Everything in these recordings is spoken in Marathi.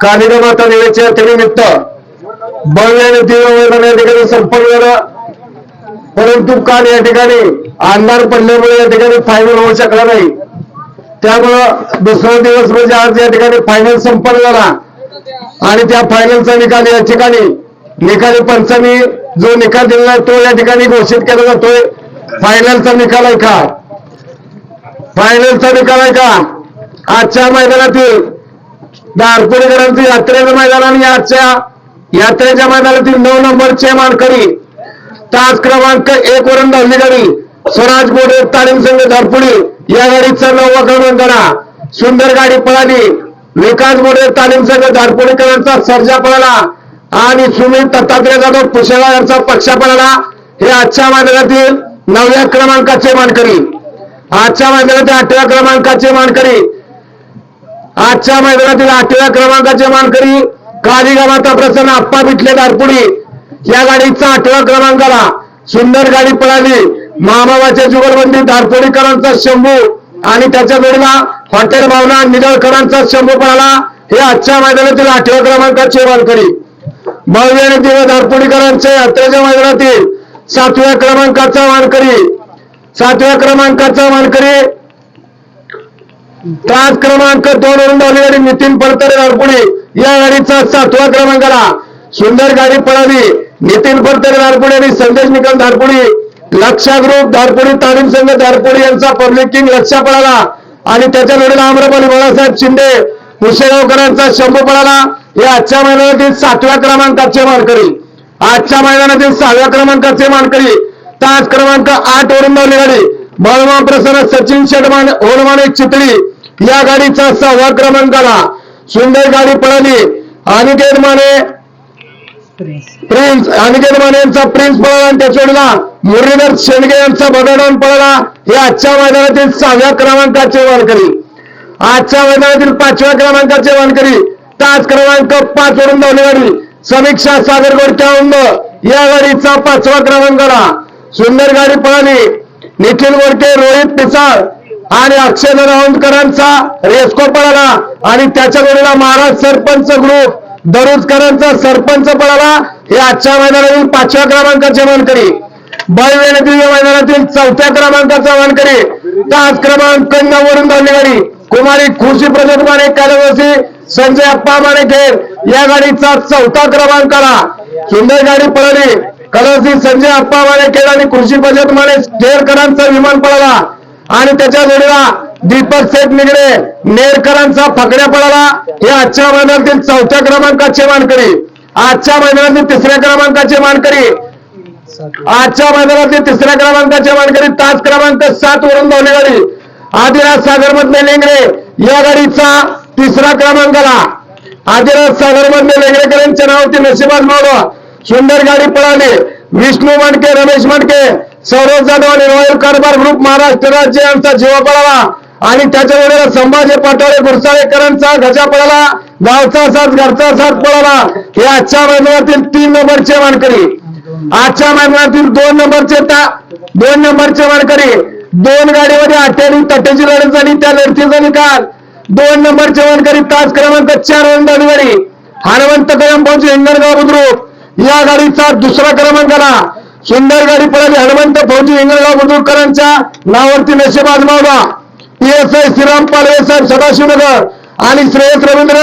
कालिका माता देवीच्या यात्रेनिमित्त भव्य आणि दिव्य या ठिकाणी संपन्न झाला परंतु काल या ठिकाणी अंधार पडल्यामुळे या ठिकाणी फायनल होऊ शकला नाही त्यामुळं दुसरा दिवस म्हणजे आज या ठिकाणी फायनल संपन्न झाला आणि त्या फायनलचा निकाल या ठिकाणी निकाली पंचांनी जो निकाल दिलेला आहे तो या ठिकाणी घोषित केला जातोय. फायनलचा निकाल आहे का? फायनलचा निकाल आहे का? आजच्या मैदानातील दारपुरीकरांचं यात्रेचं मैदान आणि आजच्या यात्रेच्या मैदानातील नऊ नंबरचे मानकरी. तास क्रमांक एक वरून धावली गाडी स्वराज बोडे तालीम संघ धारपुडी. या गाडीचा नववा क्रमांकाला सुंदर गाडी पळाली. विकास बोडे तालीम संघ धारपुडीकरांचा सर्जा पळाला. आणि सुमित दत्तात्रय जाधव पुशेला यांचा पक्षा पळाला हे आजच्या मैदानातील नवव्या क्रमांकाचे मानकरी. आजच्या मैदानातील आठव्या क्रमांकाचे मानकरी आजच्या मैदानातील आठव्या क्रमांकाचे मानकरी कालिका माता प्रसन्न आप्पा बिटले दारपुडी. या गाडीचा आठव्या क्रमांकाला सुंदर गाडी पळाली. मामावाच्या जुगलबंदी दारपोडीकरांचा शंभू आणि त्याच्या जोडीला हॉटेल भावना निदळकरांचा शंभू पळाला. हे आजच्या मैदानातील आठव्या क्रमांकाचे मानकरी. भव्य आणि दिव्य दारपोडीकरांचे यात्रेच्या मैदानातील सातव्या क्रमांकाचा मानकरी. सातव्या क्रमांकाचा मानकरी त्रास क्रमांक दोन वरून धावली गाडी नितीन पडतरे दारपुडी या गाडीचा सातवा क्रमांकाला सुंदर गाडी पळावी नितीन पडतरे दारपुडी आणि संदेश निकम धारपुडी लक्षा ग्रुप धारपुडी तालीम संघ धारपुडी यांचा पब्लिक किंग लक्षा पळाला. आणि त्याच्या जोडीला आम्रपाली बाळासाहेब शिंदे मुशेगावकरांचा शंभू पळाला. हे आजच्या मैदानातील सातव्या क्रमांकाचे मानकरी. आजच्या मैदानातील सहाव्या क्रमांकाचे मानकरी. तास क्रमांक आठ वरून धावली गाडी. बळमा प्रसन्न सचिन शेटमान ओलमाने चितळी. या गाडीचा सहावा क्रमांकाला सुंदर गाडी पळाली. अनिकेत माने प्रिन्स अनिकेत माने यांचा प्रिन्स पळाला आणि त्याच्या मुरलीधर शेंडगे यांचा बगाडान पळाला. हे आजच्या मैदानातील सहाव्या क्रमांकाचे वारकरी आजच्या मैदानातील पाचव्या क्रमांकाचे वारकरी तास क्रमांक पाच वरून धावली गाडी. समीक्षा सागर गोडक्यावंद या गाडीचा पाचवा क्रमांक आला. सुंदर गाडी पळाली. निखिल गोडके रोहित पिसाळ. आणि अक्षय राऊंडकरांचा रेस्को पळाला आणि त्याच्या जोडीला महाराज सरपंच ग्रुप दरुजकरांचा सरपंच पळाला. हे आजच्या मैदानातील पाचव्या क्रमांकाचे मानकरी भव्य या मैदानातील चौथ्या क्रमांकाचा मानकरी तास क्रमांक वरून धावली गाडी कुमारी खुशी प्रजोत माने कालवसी संजय अप्पा मानेखेर या गाडीचा चौथा क्रमांक आला. सुंदर गाडी पळाली. कलसी संजय अप्पा मानेखेड आणि कृषी बचत माने केरकरांचा विमान पळाला. आणि त्याच्या जोडीला दीपक सेठ निगडे नेरकरांचा फकड्या पडाला हे आजच्या मैदानातील चौथ्या क्रमांकाचे मानकरी. आजच्या मैदानातील तिसऱ्या क्रमांकाचे मानकरी. आजच्या मैदानातील तिसऱ्या क्रमांकाचे मानकरी तास क्रमांक सात वरून धावली गाडी आदिराज सागर मधले लेंगरे या गाडीचा तिसरा क्रमांकाला. आदिराज सागर मधले लेंगरेकरांच्या नावाची नशिबाज मावळा. सुंदर गाडी पळाली. विष्णू मांडके रमेश मांडके सौरभ जाधव आणि रॉयल कारभार ग्रुप महाराष्ट्र राज्य यांचा जीवा पळाला. आणि त्याच्या वेळेला संभाजी पाटोळे गुरसाळेकरांचा गजा पळाला. गावचा साथ घरचा साथ पळाला. हे आजच्या मैदानातील तीन नंबरचे मानकरी. आजच्या मैदानातील दोन नंबरचे दोन नंबरचे मानकरी. दोन गाडीमध्ये आठ्याणी तटेची लढत झाली त्या लढतीचा निकाल दोन नंबरचे मानकरी तास क्रमांक चार वरून गाडी हनुमंत कदम भाऊजी हिंगणगाव बुद्रुक. या गाडीचा दुसरा क्रमांक आला सुंदर गाडी पळाली. हनुमंत फौजी हिंगणगाव बुद्रुककरांच्या नावावरती नशेबाज आजमावला. P S I Shriram Palve साहेब सदाशिवनगर आणि श्रेयस रवींद्र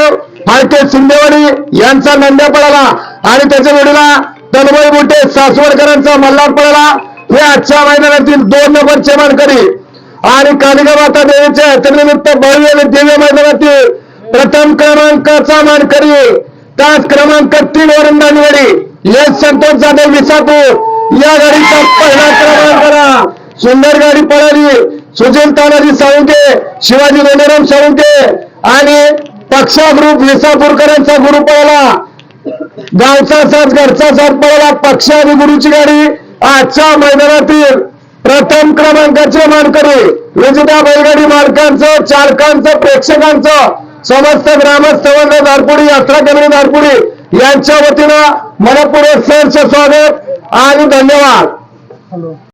फाळके शिंदेवाडी यांचा नंद्या पळाला. आणि त्याच्या जोडीला तन्मय बुटे सासवडकरांचा मल्हार पळाला. हे आजच्या मैदानातील दोन नंबरचे मानकरी आणि कालिका माता देवीच्या यात्रेनिमित्त भव्य आणि दिव्य मैदानातील प्रथम क्रमांकाचा मानकरी. तास क्रमांक तीन वरून गाडी यश संतोष जाधव विसापूर. या गाडीचा पहिला क्रमांकाला सुंदर गाडी पळाली. सुजल तानाजी साळुंके शिवाजी गंगाराम साळुंके आणि पक्षा ग्रुप विसापूरकरांचा गुरु पळाला. गावचा साथ घरचा साथ पळाला. पक्ष आणि गुरुची गाडी आजच्या मैदानातील प्रथम क्रमांकाचे मानकरी विजेता बैलगाडी मालकांचं चालकांचं प्रेक्षकांचं समस्त ग्रामस्थ वर्ग धारपुडी यात्रा केंद्र धारपुडी यांच्या वतीनं मनपूर्वक सरचं स्वागत. आणि धन्यवाद.